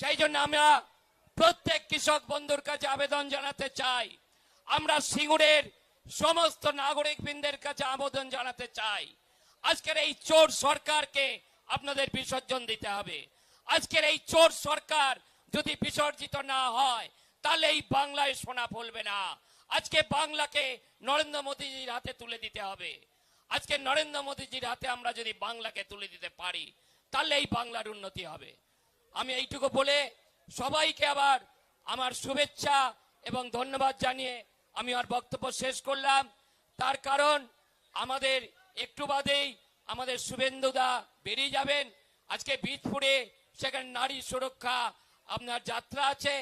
সেই জন্য আমরা প্রত্যেক কৃষক বন্ধুর কাছে আবেদন জানাতে চাই। আমরা সিঙ্গুরের সমস্ত নাগরিক বৃন্দের কাছে আবেদন জানাতে চাই। আজকের এই চোর সরকারকে আপনাদের বিসর্জন দিতে হবে। আজকের এই চোর সরকার যদি বিসর্জিত না হয়, তাহলে এই বাংলায় সোনা ফলবে না। আজকে বাংলাকে নরেন্দ্র মোদীজির হাতে তুলে দিতে হবে। আজকে নরেন্দ্র মোদীজির হাতে আমরা যদি বাংলাকে তুলে দিতে পারি, তাহলে এই বাংলার উন্নতি হবে। আমি এইটুকু বলে সবাইকে আবার আমার শুভেচ্ছা এবং ধন্যবাদ জানিয়ে আমি আর বক্তব্য শেষ করলাম। তার কারণ আমাদের একটু বাদেই আমাদের শুভেন্দুদা বেরিয়ে যাবেন। আজকে বীজপুরে সেখানে নারী সুরক্ষা আপনার যাত্রা আছে।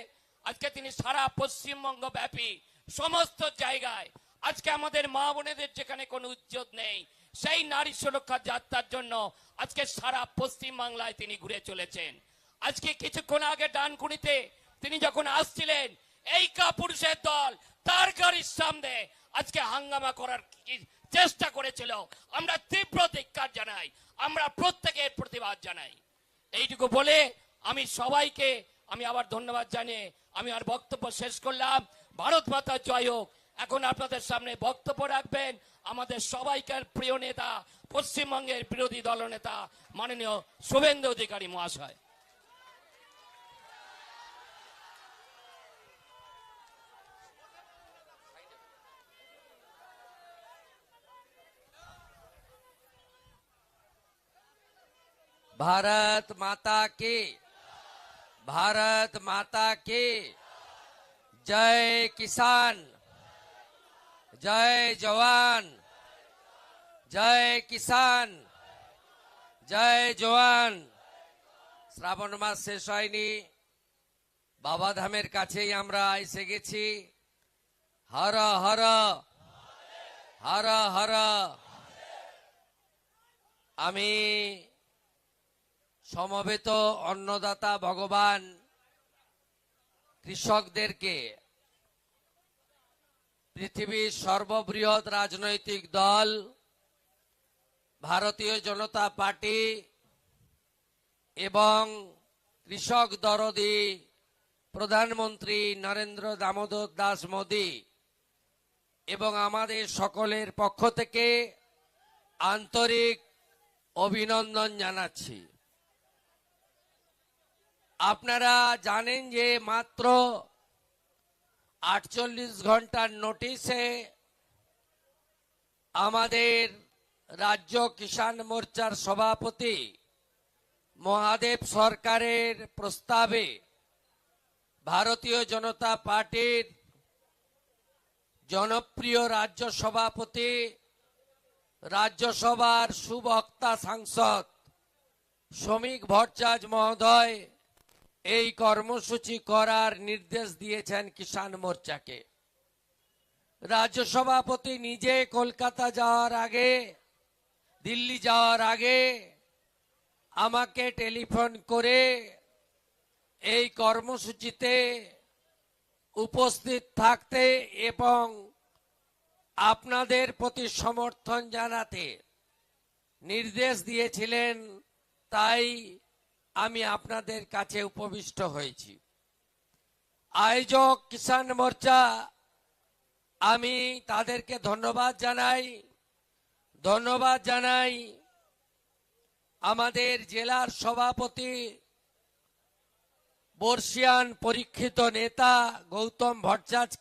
আজকে তিনি সারা পশ্চিমবঙ্গ ব্যাপী সমস্ত জায়গায় আজকে আমাদের মা বোনেদের যেখানে কোনো উজ্জ্বল নেই, সেই নারী সুরক্ষা যাত্রার জন্য আজকে সারা পশ্চিম বাংলায় তিনি ঘুরে চলেছেন। আজকে কিছুক্ষণ আগে ডানকুনিতে তিনি যখন আসছিলেন, এই কাপুরুষের দল তার গাড়ির সামনে আজকে হাঙ্গামা করার চেষ্টা করেছিল। আমরা তীব্র ধিক্কার জানাই, আমরা প্রত্যেকের প্রতিবাদ জানাই। এইটুকু বলে আমি সবাইকে আমি আবার ধন্যবাদ জানিয়ে আমি আর বক্তব্য শেষ করলাম। ভারত মাতা জয় হোক। এখন আপনাদের সামনে বক্তব্য রাখবেন আমাদের সবাইকার প্রিয় নেতা, পশ্চিমবঙ্গের বিরোধী দলনেতা, মাননীয় শুভেন্দু অধিকারী মহাশয়। भारत माता की भारत माता की जय किसान जय जवान जय কিষান জয় জওয়ান শ্রাবণ মাস শেষ হয়নি বাবাধামের কাছেই আমরা এসে গেছি হর হর হর হর আমি সমবেত অন্নদাতা ভগবান কৃষকদেরকে পৃথিবীর সর্ববৃহৎ রাজনৈতিক দল, ভারতীয় জনতা পার্টি এবং কৃষক দরদি প্রধানমন্ত্রী নরেন্দ্র দামোদর দাস মোদী এবং আমাদের সকলের পক্ষ থেকে আন্তরিক অভিনন্দন জানাচ্ছি। আপনারা জানেন যে মাত্র আটচল্লিশ ঘণ্টার নোটিশে আমাদের রাজ্য কিষাণ মোর্চার সভাপতি মহাদেব সরকারের প্রস্তাবে ভারতীয় জনতা পার্টির জনপ্রিয় রাজ্য সভাপতি, রাজ্যসভার সুবক্তা সাংসদ শ্রমিক ভট্টাচার্য মহোদয় এই কর্মসূচি করার নির্দেশ দিয়েছেন কিষাণ মোর্চাকে। রাজ্য সভাপতি নিজে কলকাতা যাওয়ার আগে, দিল্লি যাওয়ার আগে আমাকে টেলিফোন করে এই কর্মসূচিতে উপস্থিত থাকতে এবং আপনাদের প্রতি সমর্থন জানাতে নির্দেশ দিয়েছিলেন, তাই আমি আপনাদের কাছে উপবিষ্ট হয়েছি। আয়োজক কিষাণ মোর্চা, আমি তাদেরকে ধন্যবাদ জানাই। ধন্যবাদ জানাই আমাদের জেলার সভাপতি, বর্ষিয়ান পরীক্ষিত নেতা গৌতম ভট্টাচার্য